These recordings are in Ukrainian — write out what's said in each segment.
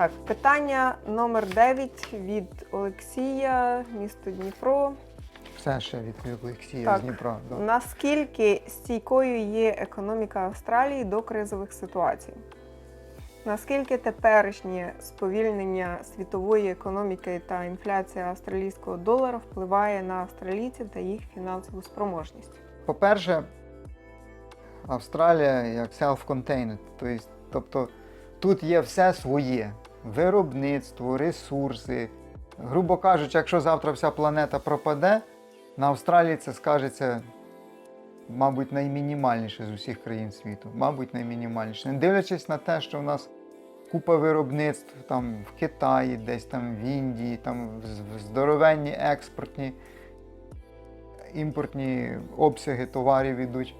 Так, питання номер 9 від Олексія, місто Дніпро. Все ще від Олексія Так. з Дніпра. Да. Наскільки стійкою є економіка Австралії до кризових ситуацій? Наскільки теперішнє сповільнення світової економіки та інфляція австралійського долара впливає на австралійців та їх фінансову спроможність? По-перше, Австралія як self-contained, тобто, тобто тут є все своє: виробництво, ресурси. Грубо кажучи, якщо завтра вся планета пропаде, на Австралії це скажеться, мабуть, наймінімальніше з усіх країн світу. Мабуть, наймінімальніше. Не дивлячись на те, що в нас купа виробництв там в Китаї, десь там в Індії, там з- здоровенні експортні, імпортні обсяги товарів ідуть.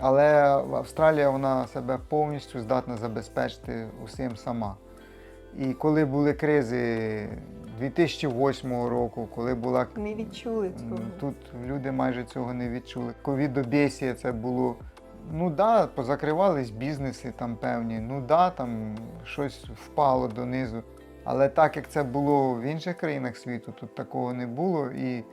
Але Австралія вона себе повністю здатна забезпечити усім сама. І коли були кризи 2008 року, коли була Не відчули цього. Тут люди майже цього не відчули. Ковідобєсія це було. Ну да, позакривались бізнеси там певні. Ну да, там щось впало донизу. Але так як це було в інших країнах світу, тут такого не було. І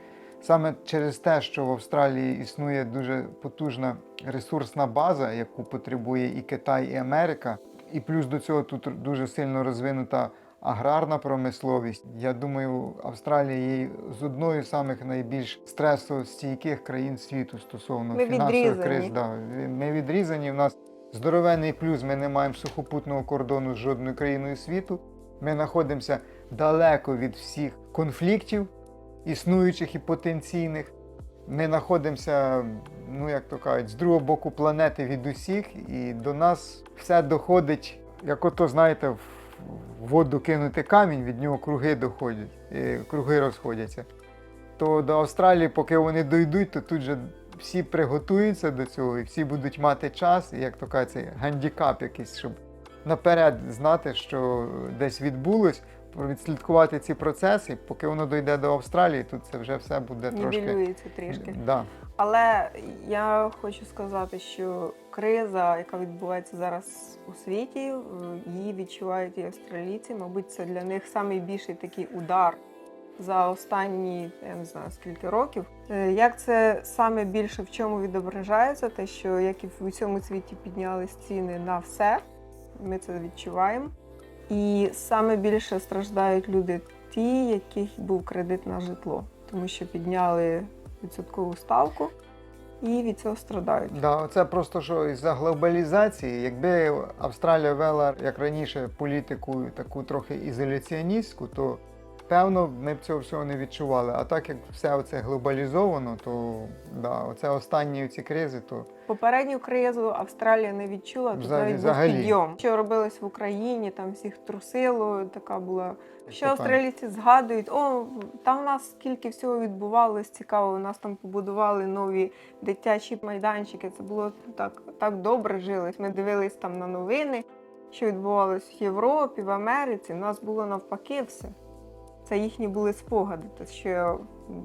саме через те, що в Австралії існує дуже потужна ресурсна база, яку потребує і Китай, і Америка, і плюс до цього тут дуже сильно розвинута аграрна промисловість. Я думаю, Австралія є з одною з самих найбільш стресостійких країн світу стосовно Ми фінансових криз. Да. Ми відрізані. У нас здоровенний плюс. Ми не маємо сухопутного кордону з жодною країною світу. Ми знаходимося далеко від всіх конфліктів, існуючих і потенційних. Ми знаходимося, ну як то кажуть, з другого боку планети від усіх, і до нас все доходить, як ото, знаєте, в воду кинути камінь, від нього круги доходять, е, круги розходяться. То до Австралії, поки вони дійдуть, то тут же всі приготуються до цього і всі будуть мати час, і як то кажуть, гандікап якийсь, щоб наперед знати, що десь відбулось, відслідкувати ці процеси, поки воно дійде до Австралії, тут це вже все буде трошки. Нівелюється трішки. Да. Але я хочу сказати, що криза, яка відбувається зараз у світі, е, її відчувають і австралійці. Мабуть, це для них найбільший такий удар за останні я не знаю скільки років. Е, Як це саме більше в чому відображається, те, що як і в усьому світі піднялись ціни на все, ми це відчуваємо. І саме більше страждають люди ті, яких був кредит на житло, тому що підняли відсоткову ставку і від цього страдають. Да, це просто що із-за глобалізації, якби Австралія вела як раніше політику таку трохи ізоляціоністську, то певно ми б цього всього не відчували. А так як все це глобалізовано, то да, оце останні ці кризи, то Попередню кризу Австралія не відчула, тут Взагалі- навіть був взагалі. підйом. Що робилось в Україні, там всіх трусило, така була. Що питання. австралійці згадують, о, там в нас скільки всього відбувалось, цікаво, у нас там побудували нові дитячі майданчики. Це було так, так добре жилось. Ми дивились там на новини, що відбувалось в Європі, в Америці. У нас було навпаки все. Це їхні були спогади, те, що я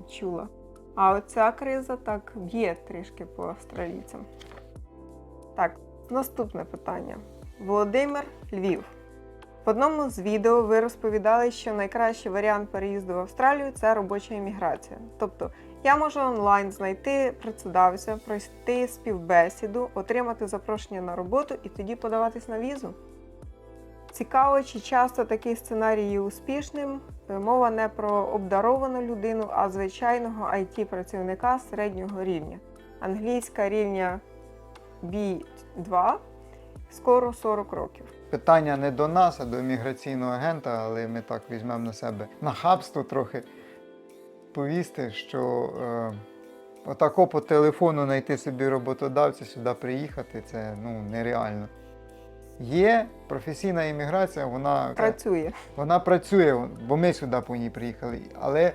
чула. А оця криза так б'є трішки по австралійцям. Так, наступне питання. Володимир Львів. В одному з відео ви розповідали, що найкращий варіант переїзду в Австралію це робоча імміграція. Тобто я можу онлайн знайти працедавця, пройти співбесіду, отримати запрошення на роботу і тоді подаватись на візу. Цікаво, чи часто такий сценарій є успішним. Е, Мова не про обдаровану людину, а звичайного it працівника середнього рівня. Англійська рівня B2 скоро 40 років. питання не до нас, а до імміграційного агента, але ми так візьмемо на себе нахабство трохи повісти, що е, отако по телефону знайти собі роботодавця, сюди приїхати, це ну, нереально. Є професійна імміграція, вона Працює. Вона працює, бо ми сюди по ній приїхали. Але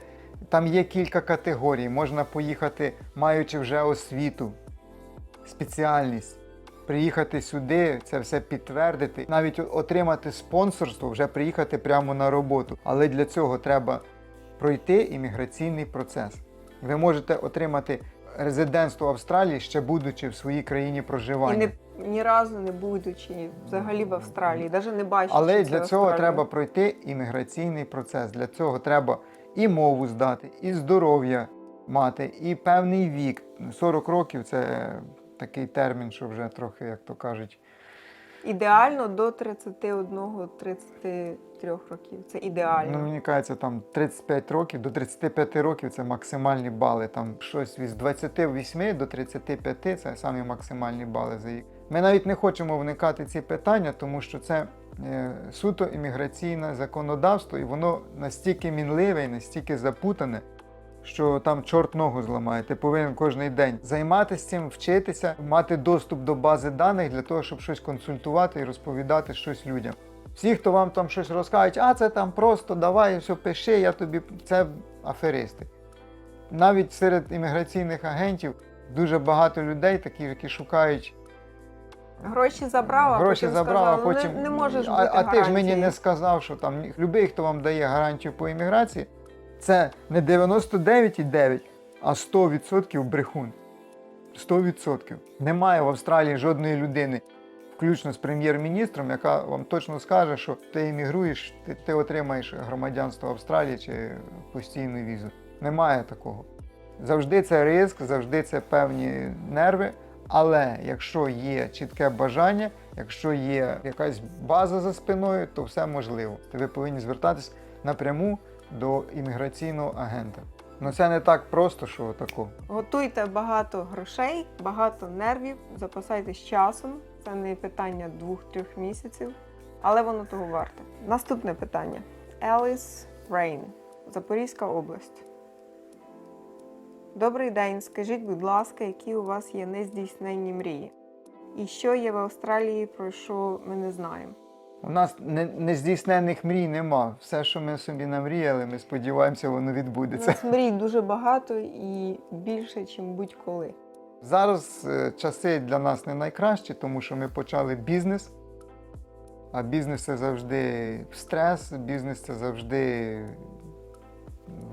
там є кілька категорій. Можна поїхати, маючи вже освіту, спеціальність. Приїхати сюди, це все підтвердити, навіть отримати спонсорство, вже приїхати прямо на роботу. Але для цього треба пройти імміграційний процес. Ви можете отримати резидентство Австралії, ще будучи в своїй країні проживання. Ні разу не будучи взагалі в Австралії, навіть не бачачи. Але для цього Австралію. треба пройти імміграційний процес. Для цього треба і мову здати, і здоров'я мати, і певний вік. 40 років це такий термін, що вже трохи, як то кажуть, ідеально до 31-33 років. Це ідеально. Ну, мені кажеться, там 35 років до 35 років це максимальні бали. Там щось від 28 до 35 це самі максимальні бали за рік. Ми навіть не хочемо вникати ці питання, тому що це е, суто імміграційне законодавство, і воно настільки мінливе і настільки запутане. Що там чорт ногу зламає, ти повинен кожен день займатися цим, вчитися, мати доступ до бази даних для того, щоб щось консультувати і розповідати щось людям. Всі, хто вам там щось розкажуть, а це там просто давай, все пиши, я тобі. Це аферисти. Навіть серед імміграційних агентів дуже багато людей, таких, які шукають Гроші забрав, а гроші потім забрав, сказав, «Ну, потім. не, не можеш бути а ти ж мені не сказав, що там любий, хто вам дає гарантію по імміграції, це не 99,9, а 100% брехун. 100%. Немає в Австралії жодної людини, включно з прем'єр-міністром, яка вам точно скаже, що ти іммігруєш, ти, ти отримаєш громадянство Австралії чи постійну візу. Немає такого. Завжди це ризик, завжди це певні нерви. Але якщо є чітке бажання, якщо є якась база за спиною, то все можливо. Ви повинні звертатись напряму до імміграційного агента. Ну це не так просто, що тако. Готуйте багато грошей, багато нервів, запасайтесь часом. Це не питання двох-трьох місяців, але воно того варте. Наступне питання: Еліс Рейн, Запорізька область. Добрий день. Скажіть, будь ласка, які у вас є нездійсненні мрії? І що є в Австралії, про що ми не знаємо? У нас не- нездійсненних мрій нема. Все, що ми собі намріяли, ми сподіваємося, воно У відбудеться. нас мрій дуже багато і більше, ніж будь-коли. Зараз е, часи для нас не найкращі, тому що ми почали бізнес. А бізнес це завжди стрес, бізнес це завжди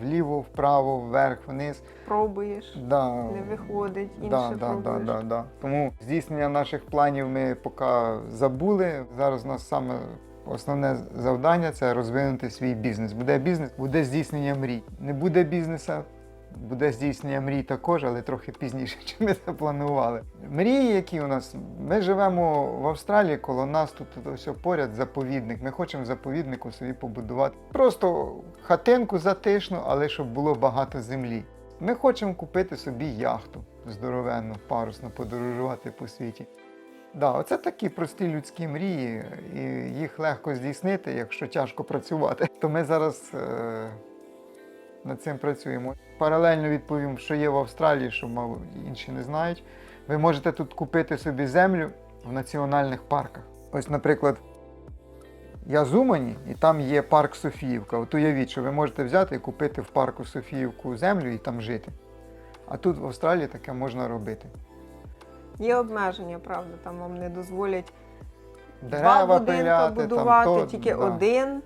вліво, вправо, вверх, вниз. Пробуєш, Да. не виходить, інше Да, да, да, пробуєш. да, да. Тому здійснення наших планів ми поки забули. Зараз у нас саме основне завдання це розвинути свій бізнес. Буде бізнес, буде здійснення мрій. Не буде бізнесу, буде здійснення мрій також, але трохи пізніше, ніж ми планували. Мрії, які у нас, ми живемо в Австралії, коло нас тут ось поряд заповідник. Ми хочемо заповіднику собі побудувати. Просто хатинку затишну, але щоб було багато землі. Ми хочемо купити собі яхту здоровенну, парусно подорожувати по світі. Да, оце такі прості людські мрії, і їх легко здійснити, якщо тяжко працювати. То ми зараз е, над цим працюємо. Паралельно відповім, що є в Австралії, що мав інші не знають. Ви можете тут купити собі землю в національних парках. Ось, наприклад, я з Умані, і там є парк Софіївка. От уявіть, що ви можете взяти і купити в парку Софіївку землю і там жити. А тут в Австралії таке можна робити. Є обмеження, правда, там вам не дозволять Дерева два будинки пиляти, будувати, там то, тільки да. один.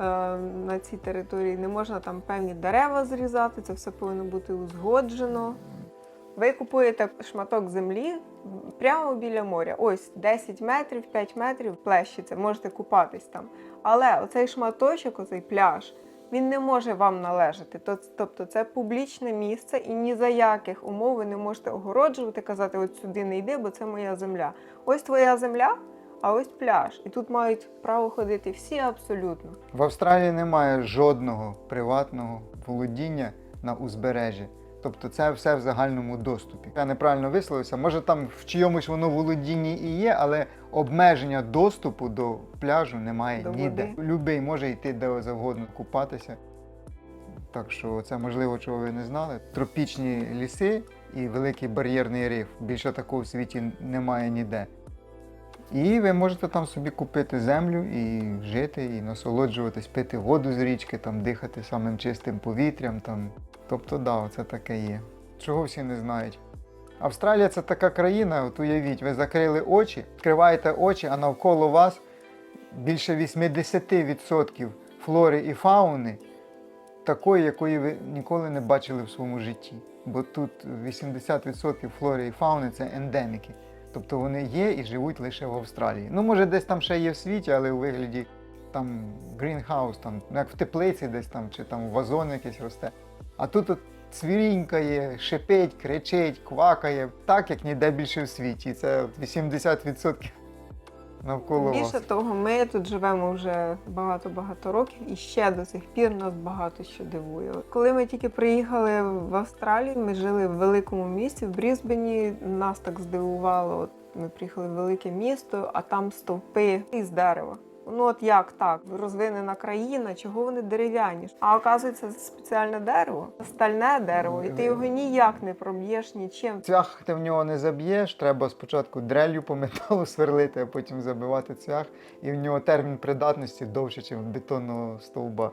Е, на цій території не можна там певні дерева зрізати, це все повинно бути узгоджено. Ви купуєте шматок землі прямо біля моря. Ось 10 метрів, 5 метрів плещиться, можете купатись там. Але оцей шматочок, оцей пляж, він не може вам належати. Тобто це публічне місце, і ні за яких умов ви не можете огороджувати, казати, от сюди не йди, бо це моя земля. Ось твоя земля, а ось пляж. І тут мають право ходити всі абсолютно. В Австралії немає жодного приватного володіння на узбережжі. Тобто це все в загальному доступі. Я неправильно висловився. Може там в чийомусь воно володінні і є, але обмеження доступу до пляжу немає До ніде. води. Любий може йти де завгодно купатися. Так що це можливо, чого ви не знали. Тропічні ліси і великий бар'єрний риф. Більше такого в світі немає ніде. І ви можете там собі купити землю і жити, і насолоджуватись, пити воду з річки, там, дихати самим чистим повітрям. Там. Тобто, да, це таке є. Чого всі не знають. Австралія це така країна, от уявіть, ви закрили очі, відкриваєте очі, а навколо вас більше 80% флори і фауни, такої, якої ви ніколи не бачили в своєму житті. Бо тут 80% флори і фауни це ендеміки. Тобто вони є і живуть лише в Австралії. Ну, може, десь там ще є в світі, але у вигляді там грінхаус, там, ну, як в теплиці десь там, чи там вазон якийсь росте. А тут от цвірінькає, шипить, кричить, квакає, так як ніде більше в світі. Це от 80% навколо Більше вас. того, ми тут живемо вже багато-багато років і ще до сих пір нас багато що дивує. Коли ми тільки приїхали в Австралію, ми жили в великому місті, в Брізбені. Нас так здивувало. Ми приїхали в велике місто, а там стовпи із дерева. Ну от як так? Розвинена країна, чого вони дерев'яні? А оказується, це спеціальне дерево, стальне дерево, і ти його ніяк не проб'єш нічим. Цвях ти в нього не заб'єш, треба спочатку дрелью по металу сверлити, а потім забивати цвях. І в нього термін придатності довше, ніж бетонного стовба.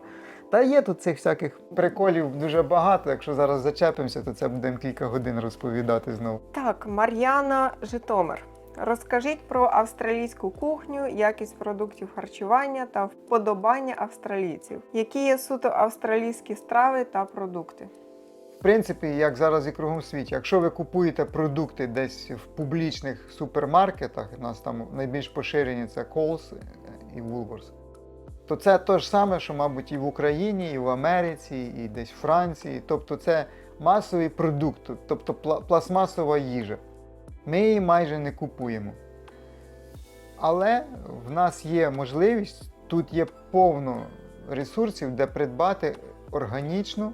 Та є тут цих всяких приколів дуже багато. Якщо зараз зачепимося, то це будемо кілька годин розповідати знову. Так, Мар'яна Житомир. Розкажіть про австралійську кухню, якість продуктів харчування та вподобання австралійців. Які є суто австралійські страви та продукти? В принципі, як зараз і кругом світі, якщо ви купуєте продукти десь в публічних супермаркетах, у нас там найбільш поширені це Coles і Woolworths, то це те ж саме, що, мабуть, і в Україні, і в Америці, і десь в Франції. Тобто це масовий продукт, тобто пластмасова їжа. Ми її майже не купуємо. Але в нас є можливість, тут є повно ресурсів, де придбати органічну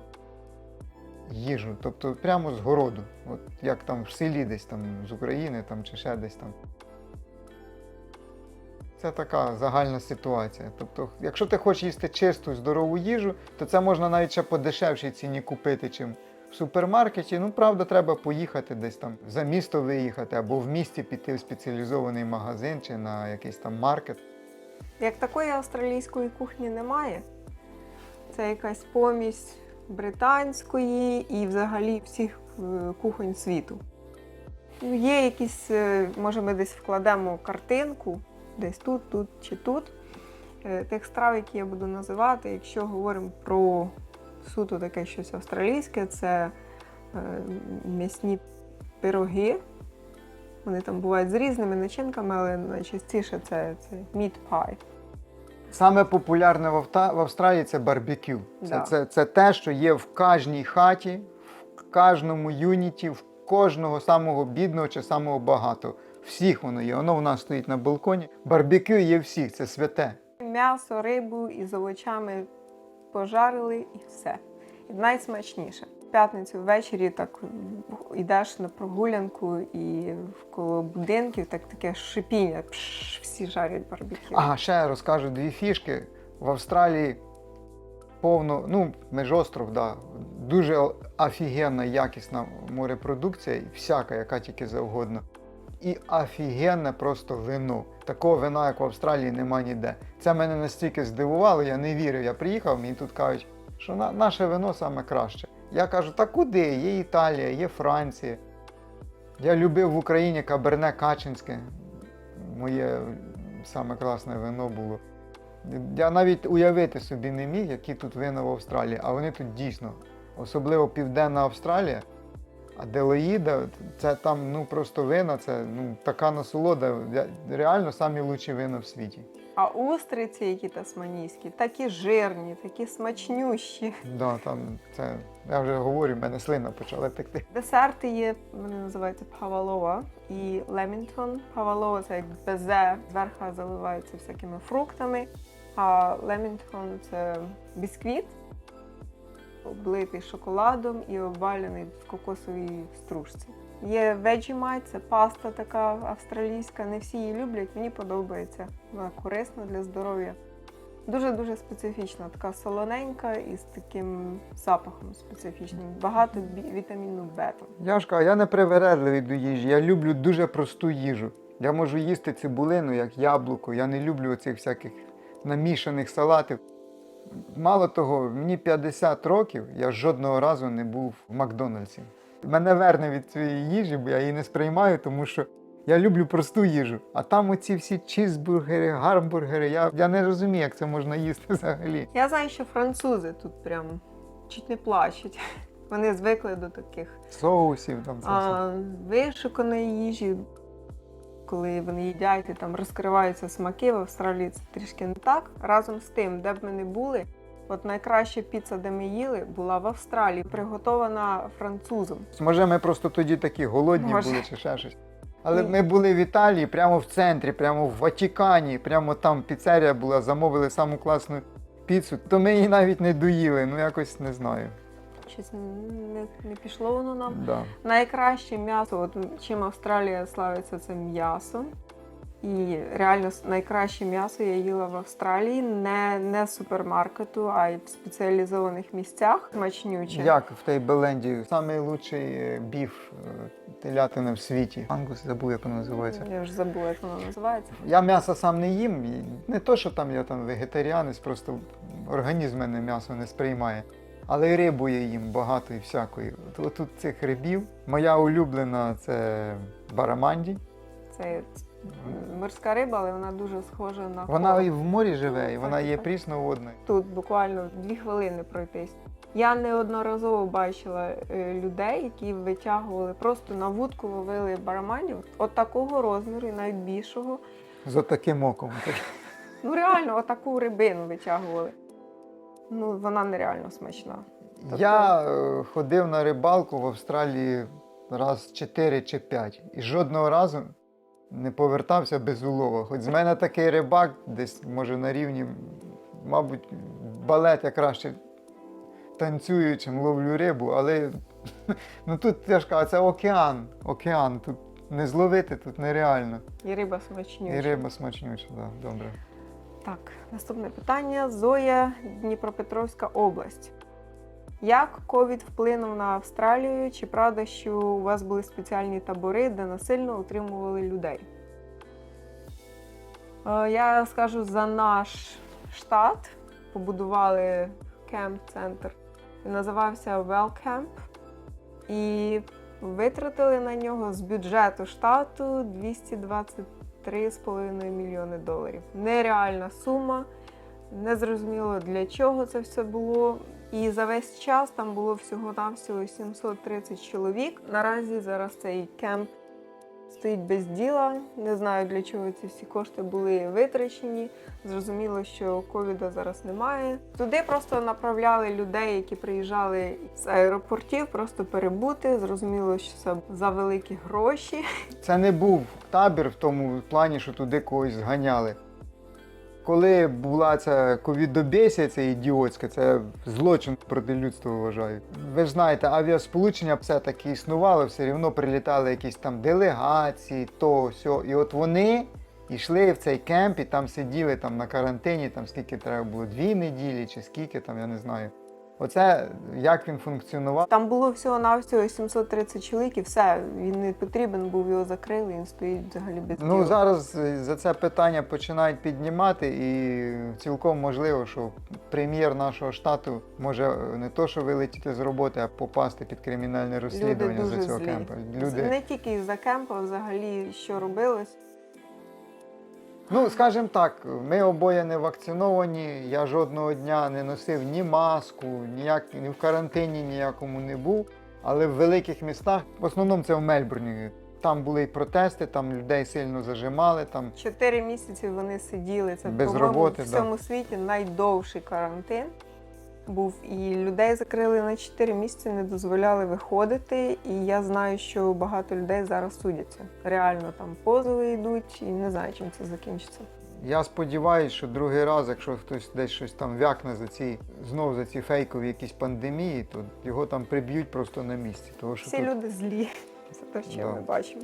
їжу, тобто прямо з городу, от як там в селі десь там з України там, чи ще десь там. Це така загальна ситуація. Тобто, якщо ти хочеш їсти чисту, здорову їжу, то це можна навіть ще по дешевшій ціні купити, чим в супермаркеті. Ну, правда, треба поїхати десь там за місто виїхати, або в місті піти в спеціалізований магазин чи на якийсь там маркет. Як такої австралійської кухні немає, це якась помість британської і взагалі всіх е, кухонь світу. Ну, Є якісь, е, може, ми десь вкладемо картинку, десь тут, тут чи тут. е, Тих страв, які я буду називати, якщо говоримо про суто таке щось австралійське, це е, м'ясні пироги. Вони там бувають з різними начинками, але найчастіше це, це meat pie. Саме популярне в, Австралії це барбекю. Це, Да. це, це те, що є в кожній хаті, в кожному юніті, в кожного самого бідного чи самого багатого. Всіх воно є. Воно в нас стоїть на балконі. Барбекю є всіх, це святе. М'ясо, рибу із овочами пожарили і все. І найсмачніше. В п'ятницю ввечері так йдеш на прогулянку і коло будинків так таке шипіння. Пш, всі жарять барбекю. Ага, ще розкажу дві фішки. В Австралії повно, ну, межостров, да, дуже офігенна якісна морепродукція, всяка, яка тільки завгодно. І офігенне просто вино. Такого вина, як в Австралії, нема ніде. Це мене настільки здивувало, я не вірив. Я приїхав, мені тут кажуть, що на, наше вино саме краще. Я кажу, та куди? Є Італія, є Франція. Я любив в Україні каберне Качинське. Моє саме класне вино було. Я навіть уявити собі не міг, які тут вина в Австралії, а вони тут дійсно, особливо Південна Австралія. А Делоїда, це там ну просто вина, це ну така насолода. Реально самі лучші вина в світі. А устриці, які тасманійські, такі жирні, такі смачнющі. Да, там це я вже говорю, в мене слина почала текти. Десерти є, вони називаються павалова і лемінтон. Павалова це як безе, зверху заливається всякими фруктами, а лемінтон це бісквіт, облитий шоколадом і обвалений в кокосовій стружці. Є Vegemite, це паста така австралійська. Не всі її люблять, мені подобається. Вона корисна для здоров'я. Дуже-дуже специфічна, така солоненька і з таким запахом специфічним. Багато вітаміну Б. там. Я ж кажу, я не привередливий до їжі. Я люблю дуже просту їжу. Я можу їсти цибулину, як яблуко. Я не люблю оцих всяких намішаних салатів. Мало того, мені 50 років, я жодного разу не був в Макдональдсі. Мене верне від цієї їжі, бо я її не сприймаю, тому що я люблю просту їжу. А там оці всі чізбургери, гармбургери, я, я не розумію, як це можна їсти взагалі. Я знаю, що французи тут прям чуть не плачуть. Вони звикли до таких Соусів там а, вишуканої їжі. Коли вони їдять і там розкриваються смаки в Австралії, це трішки не так. Разом з тим, де б ми не були, от найкраща піца, де ми їли, була в Австралії, приготована французом. Може, ми просто тоді такі голодні Може. були чи ще щось. Але Ні. ми були в Італії, прямо в центрі, прямо в Ватикані, прямо там піцерія була, замовили саму класну піцу, то ми її навіть не доїли, ну якось не знаю. Щось не, не пішло воно нам. Да. Найкраще м'ясо, от чим Австралія славиться, це м'ясо. І реально найкраще м'ясо я їла в Австралії, не, не з супермаркету, а й в спеціалізованих місцях. Смачнюче. Як в Тейбеленді найкращий е, біф е, телятини в світі. Ангус забув, як воно називається. Я вже забула, як воно називається. Я м'ясо сам не їм. Не то, що там я там вегетаріанець, просто організм мене м'ясо не сприймає. Але й рибу я їм багато і всякої. От, тут цих рибів. Моя улюблена це бараманді. Це морська риба, але вона дуже схожа на Вона короб. і в морі живе, і вона є прісноводною. тут буквально дві хвилини пройтись. Я неодноразово бачила е, людей, які витягували, просто на вудку ловили бараманів от такого розміру, і навіть більшого. З отаким оком. Ну реально, отаку рибину витягували. Ну, вона нереально смачна. Я е, ходив на рибалку в Австралії раз 4 чи 5 і жодного разу не повертався без улова. Хоч з мене такий рибак, десь може на рівні, мабуть, балет я краще танцюю, чим ловлю рибу, але ну тут я ж кажу, це океан. Океан. Тут не зловити тут нереально. І риба смачнюча. І риба смачнюча, да, добре. Так, наступне питання. Зоя, Дніпропетровська область. Як ковід вплинув на Австралію? Чи правда, що у вас були спеціальні табори, де насильно утримували людей? Е, Я скажу за наш штат. Побудували кемп-центр. Він називався Well Camp. І витратили на нього з бюджету штату 220 3,5 мільйони доларів. Нереальна сума. Незрозуміло для чого це все було. І за весь час там було всього-навсього 730 чоловік. Наразі зараз цей кемп стоїть без діла. Не знаю для чого ці всі кошти були витрачені. Зрозуміло, що ковіда зараз немає. Туди просто направляли людей, які приїжджали з аеропортів, просто перебути. Зрозуміло, що це за великі гроші. Це не був табір в тому плані, що туди когось зганяли. Коли була ця ковідобесія, це ідіотська, це злочин проти людства вважаю. Ви ж знаєте, авіасполучення все-таки існувало, все рівно прилітали якісь там делегації, то все. І от вони йшли в цей кемп і там сиділи там на карантині, там скільки треба було, дві неділі чи скільки там, я не знаю. Оце як він функціонував. Там було всього-навсього 730 чоловік, і все, він не потрібен був, його закрили, він стоїть взагалі без Ну діла. зараз е, за це питання починають піднімати, і цілком можливо, що прем'єр нашого штату може е, не то, що вилетіти з роботи, а попасти під кримінальне розслідування дуже за цього злі. кемпу. Люди, Не тільки за кемпу, а взагалі що робилось. Ну скажімо так, ми обоє не вакциновані. Я жодного дня не носив ні маску, ніяк ні в карантині ніякому не був. Але в великих містах, в основному це в Мельбурні. Там були й протести, там людей сильно зажимали. Там Чотири місяці вони сиділи. Це Без роботи, в да. світі найдовший карантин. Був і людей закрили на 4 місяці, не дозволяли виходити. І я знаю, що багато людей зараз судяться. Реально там позови йдуть, і не знаю, чим це закінчиться. Я сподіваюся, що другий раз, якщо хтось десь щось там вякне за ці знов за ці фейкові якісь пандемії, то його там приб'ють просто на місці. Тому що Всі тут люди злі. Це те, що Да. ми бачимо.